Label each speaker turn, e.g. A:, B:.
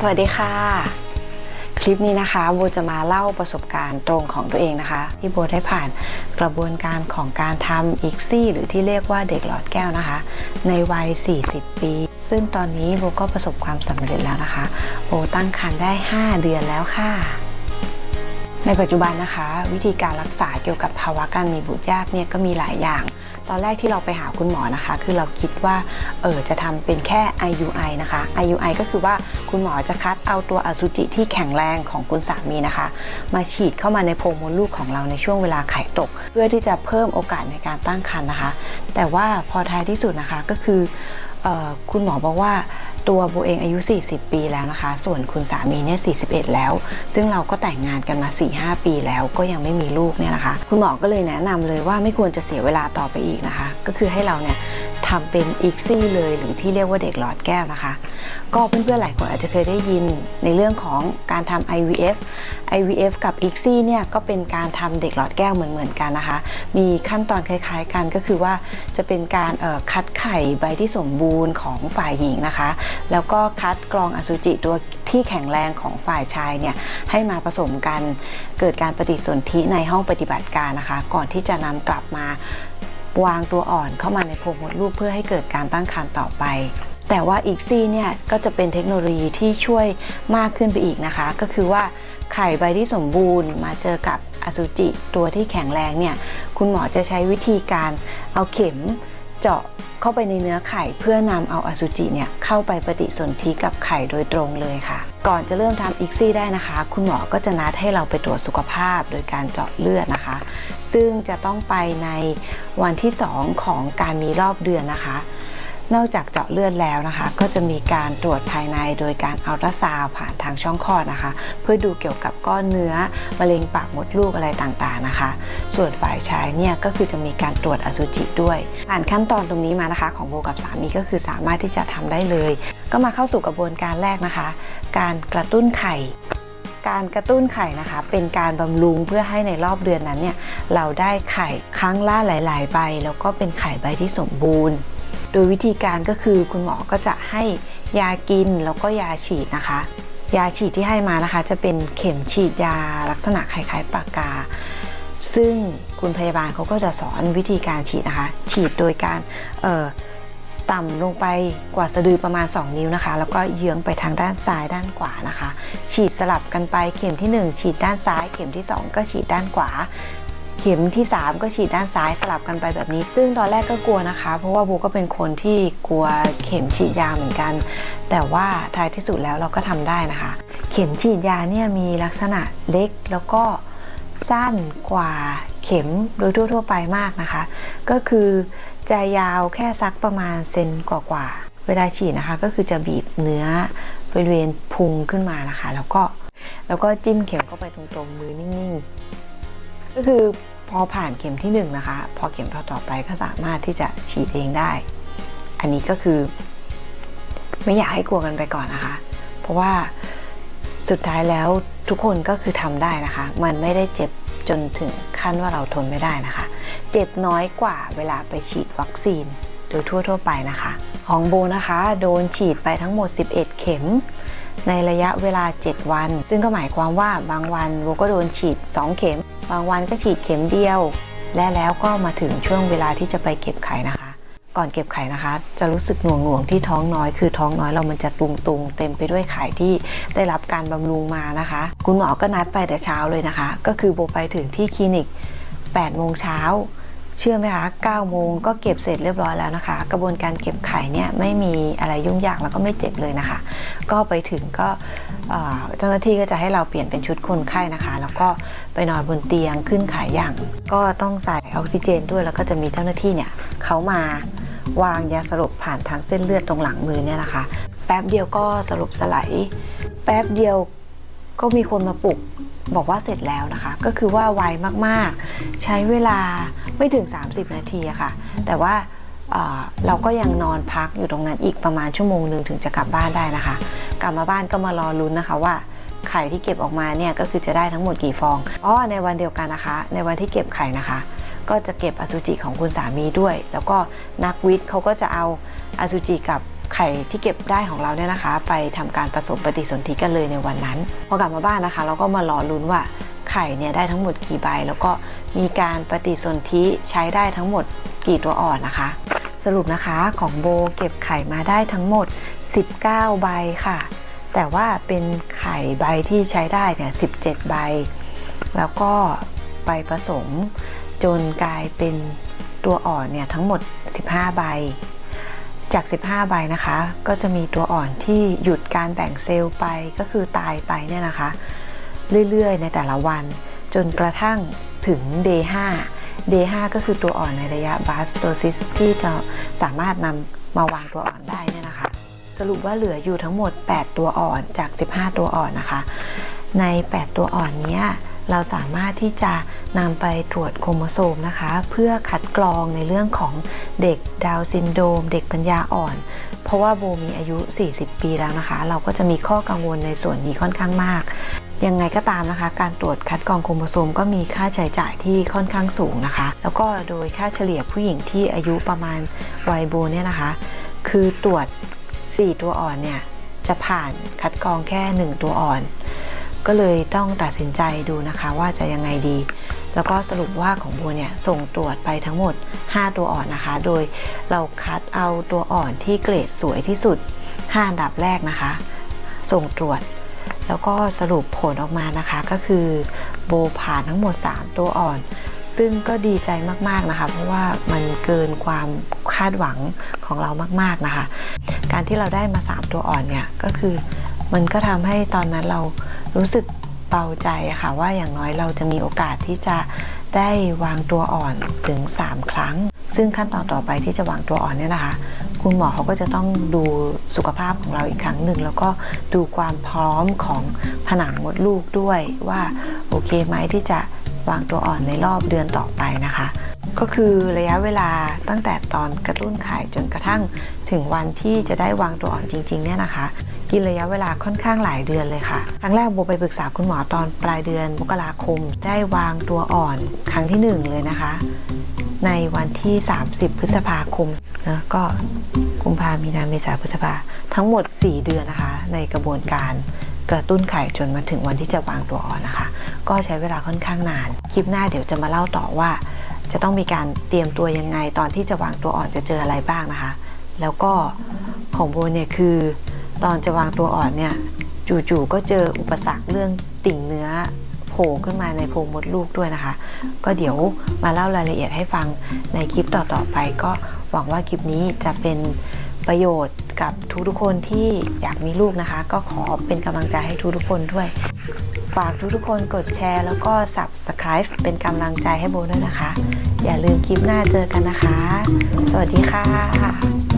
A: สวัสดีค่ะ คลิปนี้นะคะโบจะมาเล่าประสบการณ์ตรงของตัวเองนะคะ ที่โบได้ผ่านกระบวนการของการทำอีกซี่ หรือที่เรียกว่าเด็กหลอดแก้วนะคะ ในวัย 40 ปี ซึ่งตอนนี้โบก็ประสบความสำเร็จแล้วนะคะโบตั้งครรภ์ได้ 5 เดือนแล้วค่ะในปัจจุบันนะคะ วิธีการรักษาเกี่ยวกับภาวะการมีบุตรยากเนี่ยก็มีหลายอย่าง ตอนแรกที่เราไปหาคุณหมอนะคะ คือเราคิดว่าเออจะทำเป็นแค่ IUI นะคะ IUI ก็คือว่าคุณหมอจะคัดเอาตัวอสุจิที่แข็งแรงของคุณสามีนะคะ มาฉีดเข้ามาในโพรงมดลูกของเราในช่วงเวลาไข่ตก เพื่อที่จะเพิ่มโอกาสในการตั้งครรภ์นะคะ แต่ว่าพอท้ายที่สุดนะคะก็คือออคุณหมอบอกว่า ตัวโบเองอายุ 40 ปีแล้วนะคะ ส่วนคุณสามีเนี่ย 41 แล้ว ซึ่งเราก็แต่งงานกันมา 4-5 ปีแล้วก็ยังไม่มีลูกเนี่ยนะคะ คุณหมอก็เลยแนะนำเลยว่าไม่ควรจะเสียเวลาต่อไปอีกนะคะ ก็คือให้เราเนี่ย ทำเป็นอีกซี่เลยหรือที่เรียกว่าเด็กหลอดแก้วนะคะ ก็เพื่อนๆหลายคนอาจจะเคยได้ยินในเรื่องของการทำ IVF IVF กับ ICSI เนี่ยก็เป็นการทำเด็กหลอดแก้วเหมือนๆกันนะคะ มีขั้นตอนคล้ายๆกันก็คือว่าจะเป็นการคัดไข่ใบที่สมบูรณ์ของฝ่ายหญิงนะคะ แล้วก็คัดกรองอสุจิตัวที่แข็งแรงของฝ่ายชายเนี่ยให้มาผสมกันเกิดการปฏิสนธิในห้องปฏิบัติการนะคะ ก่อนที่จะนำกลับมา วางตัวอ่อนเข้ามาในโพรงมดลูกเพื่อให้เกิดการตั้งครรภ์ต่อไป แต่ว่าอีกซี่เนี่ยก็จะเป็นเทคโนโลยีที่ช่วยมากขึ้นไปอีกนะคะ ก็คือว่าไข่ใบที่สมบูรณ์มาเจอกับอสุจิตัวที่แข็งแรงเนี่ยคุณหมอจะใช้วิธีการเอาเข็มเจาะเข้าไปในเนื้อไข่เพื่อนำเอาอสุจิเนี่ยเข้าไปปฏิสนธิกับไข่โดยตรงเลยค่ะ ก่อนจะเริ่มทำอีกซี่ได้นะคะ คุณหมอก็จะนัดให้เราไปตรวจสุขภาพโดยการเจาะเลือดนะคะ ซึ่งจะต้องไปในวันที่ 2 ของการมีรอบเดือนนะคะ นอกจากเจาะเลือดแล้วนะคะ ก็จะมีการตรวจภายในโดยการอัลตราซาวผ่านทางช่องคลอดนะคะ เพื่อดูเกี่ยวกับก้อนเนื้อมะเร็งปากมดลูกอะไรต่างๆนะคะ ส่วนฝ่ายชายเนี่ยก็คือจะมีการตรวจอสุจิด้วยผ่านขั้นตอนตรงนี้มานะคะ ของโบกับสามีก็คือสามารถที่จะทำได้เลย ก็มาเข้าสู่กระบวนการแรกนะคะ การกระตุ้นไข่ การกระตุ้นไข่นะคะ เป็นการบำรุงเพื่อให้ในรอบเดือนนั้นเนี่ยเราได้ไข่ครั้งละหลาย ๆ ใบ แล้วก็เป็นไข่ใบที่สมบูรณ์ โดยวิธีการก็คือคุณหมอก็จะให้ยากินแล้วก็ยาฉีดนะคะ ยาฉีดที่ให้มานะคะ จะเป็นเข็มฉีดยาลักษณะคล้ายๆปากกา ซึ่งคุณพยาบาลเขาก็จะสอนวิธีการฉีดนะคะ ฉีดโดยการเอ่อ ต่ำลงไปกว่าสะดือประมาณ 2 นิ้วนะคะ แล้วก็เยื้องไปทางด้านซ้ายด้านขวานะคะ ฉีดสลับกันไปเข็มที่ 1 ฉีดด้านซ้าย เข็มที่ 2 ก็ฉีดด้านขวา เข็มที่ 3 ก็ฉีดด้านซ้ายสลับกันไปแบบนี้ ซึ่งตอนแรกก็กลัวนะคะ เพราะว่าโบก็เป็นคนที่กลัวเข็มฉีดยาเหมือนกัน แต่ว่าท้ายที่สุดแล้วเราก็ทำได้นะคะ เข็มฉีดยาเนี่ยมีลักษณะเล็กแล้วก็ สั้นกว่าเข็มโดยทั่ว ๆ ไปมากนะคะ ก็คือจะยาวแค่สักประมาณเซนกว่าๆเวลาฉีดนะคะ ก็คือจะบีบเนื้อบริเวณพุงขึ้นมานะคะ แล้วก็แล้วก็จิ้มเข็มเข้าไปตรงๆมือนิ่งๆ ก็คือพอผ่านเข็มที่1นงนะคะ พอเข็มต่อๆไปก็สามารถที่จะฉีดเองได้ อันนี้ก็คือ ไม่อยากให้กลัวกันไปก่อนนะคะ เพราะว่า สุดท้ายแล้วทุกคนก็คือทำได้นะคะ มันไม่ได้เจ็บจนถึงขั้นว่าเราทนไม่ได้นะคะ เจ็บน้อยกว่าเวลาไปฉีดวัคซีนโดยทั่ว ๆ ไปนะคะ ของโบนะคะ โดนฉีดไปทั้งหมด 11 เข็ม ในระยะเวลา 7 วัน ซึ่งก็หมายความว่าบางวันโบก็โดนฉีด 2 เข็ม บางวันก็ฉีดเข็มเดียว และแล้วก็มาถึงช่วงเวลาที่จะไปเก็บไข่นะคะ ก่อนเก็บไข่นะคะ จะรู้สึกหน่วงหน่วงที่ท้องน้อย คือท้องน้อยเรามันจะตุงตุงเต็มไปด้วยไข่ที่ได้รับการบำรุงมานะคะ คุณหมอก็นัดไปแต่เช้าเลยนะคะ ก็คือโบไปถึงที่คลินิก8โมงเช้าเชื่อไหมคะ9โมงก็เก็บเสร็จเรียบร้อยแล้วนะคะ กระบวนการเก็บไข่เนี่ยไม่มีอะไรยุ่งยากแล้วก็ไม่เจ็บเลยนะคะ ก็ไปถึงก็เจ้าหน้าที่ก็จะให้เราเปลี่ยนเป็นชุดคนไข้นะคะ แล้วก็ไปนอนบนเตียงขึ้นขายอย่าง ก็ต้องใส่ออกซิเจนด้วยแล้วก็จะมีเจ้าหน้าที่เนี่ยเขามา วางยาสลบผ่านทางเส้นเลือดตรงหลังมือเนี่ยนะคะ แป๊บเดียวก็สลบสลายแป๊บเดียวก็มีคนมาปลุกบอกว่าเสร็จแล้วนะคะ ก็คือว่าไวมากๆ ใช้เวลาไม่ถึง 30 นาทีอะค่ะ แต่ว่าเอ่อเราก็ยังนอนพักอยู่ตรงนั้นอีกประมาณชั่วโมงหนึ่งถึงจะกลับบ้านได้นะคะ กลับมาบ้านก็มารอลุ้นนะคะว่าไข่ที่เก็บออกมาเนี่ยก็คือจะได้ทั้งหมดกี่ฟองอ๋อในวันเดียวกันนะคะ ในวันที่เก็บไข่นะคะ ก็จะเก็บอสุจิของคุณสามีด้วย แล้วก็นักวิทย์เขาก็จะเอาอสุจิกับไข่ที่เก็บได้ของเราเนี่ยนะคะ ไปทำการผสมปฏิสนธิกันเลยในวันนั้น พอกลับมาบ้านนะคะ เราก็มารอลุ้นว่าไข่เนี่ยได้ทั้งหมดกี่ใบ แล้วก็มีการปฏิสนธิใช้ได้ทั้งหมดกี่ตัวอ่อนนะคะ สรุปนะคะของโบเก็บไข่มาได้ทั้งหมด 19 ใบค่ะ แต่ว่าเป็นไข่ใบที่ใช้ได้เนี่ย17 ใบ แล้วก็ไปผสม จนกลายเป็นตัวอ่อนเนี่ยทั้งหมด 15 ใบ จาก 15 ใบนะคะ ก็จะมีตัวอ่อนที่หยุดการแบ่งเซลล์ไปก็คือตายไปเนี่ยนะคะ เรื่อยๆ ในแต่ละวัน จนกระทั่งถึง day 5 day 5ก็คือตัวอ่อนในระยะ blastocyst ที่จะสามารถนำมาวางตัวอ่อนได้เนี่ยนะคะ สรุปว่าเหลืออยู่ทั้งหมด 8 ตัวอ่อนจาก 15 ตัวอ่อนนะคะ ใน 8 ตัวอ่อนเนี้ย เราสามารถที่จะนำไปตรวจโครโมโซมนะคะ เพื่อคัดกรองในเรื่องของเด็กดาวซินโดม เด็กปัญญาอ่อน เพราะว่าโบมีอายุ 40 ปีแล้วนะคะ เราก็จะมีข้อกังวลในส่วนนี้ค่อนข้างมากยังไงก็ตามนะคะ การตรวจคัดกรองโครโมโซมก็มีค่าใช้จ่ายที่ค่อนข้างสูงนะคะ แล้วก็โดยค่าเฉลี่ยผู้หญิงที่อายุประมาณวัยโบเนี่ยนะคะ คือตรวจ 4 ตัวอ่อนเนี่ยจะผ่านคัดกรองแค่ 1 ตัวอ่อน ก็เลยต้องตัดสินใจดูนะคะว่าจะยังไงดี แล้วก็สรุปว่าของบัวเนี่ยส่งตรวจไปทั้งหมด 5 ตัวอ่อนนะคะ โดยเราคัดเอาตัวอ่อนที่เกรดสวยที่สุด 5 อันดับแรกนะคะ ส่งตรวจ แล้วก็สรุปผลออกมานะคะก็คือโบผ่านทั้งหมด 3 ตัวอ่อน ซึ่งก็ดีใจมากๆนะคะ เพราะว่ามันเกินความคาดหวังของเรามากๆนะคะ การที่เราได้มา 3 ตัวอ่อนเนี่ยก็คือมันก็ทำให้ตอนนั้นเรา รู้สึกเบาใจค่ะว่าอย่างน้อยเราจะมีโอกาสที่จะได้วางตัวอ่อนถึง 3 ครั้ง ซึ่งขั้นตอนต่อไปที่จะวางตัวอ่อนเนี่ยนะคะ คุณหมอเขาก็จะต้องดูสุขภาพของเราอีกครั้งหนึ่ง แล้วก็ดูความพร้อมของผนังมดลูกด้วยว่าโอเคไหมที่จะวางตัวอ่อนในรอบเดือนต่อไปนะคะ ก็คือระยะเวลาตั้งแต่ตอนกระตุ้นไข่จนกระทั่งถึงวันที่จะได้วางตัวอ่อนจริงๆเนี่ยนะคะ กินระยะเวลาค่อนข้างหลายเดือนเลยค่ะ ครั้งแรกโบไปปรึกษาคุณหมอตอนปลายเดือนมกราคม ได้วางตัวอ่อนครั้งที่หนึ่งเลยนะคะ ในวันที่ 30 พฤษภาคมนะก็กุมภามีนาเมษาพฤษภาทั้งหมด 4 เดือนนะคะ ในกระบวนการกระตุ้นไข่จนมาถึงวันที่จะวางตัวอ่อนนะคะ ก็ใช้เวลาค่อนข้างนาน คลิปหน้าเดี๋ยวจะมาเล่าต่อว่า จะต้องมีการเตรียมตัวยังไง ตอนที่จะวางตัวอ่อนจะเจออะไรบ้างนะคะ แล้วก็ของโบเนี่ยคือ ตอนจะวางตัวอ่อนเนี่ยจู่ๆก็เจออุปสรรคเรื่องติ่งเนื้อโผล่ขึ้นมาในโพรงมดลูกด้วยนะคะ ก็เดี๋ยวมาเล่ารายละเอียดให้ฟังในคลิปต่อๆไป ก็หวังว่าคลิปนี้จะเป็นประโยชน์กับทุกๆคนที่อยากมีลูกนะคะ ก็ขอเป็นกำลังใจให้ทุกๆคนด้วย ฝากทุกๆคนกดแชร์ แล้วก็ subscribe เป็นกำลังใจให้โบด้วยนะคะ อย่าลืมคลิปหน้าเจอกันนะคะ สวัสดีค่ะ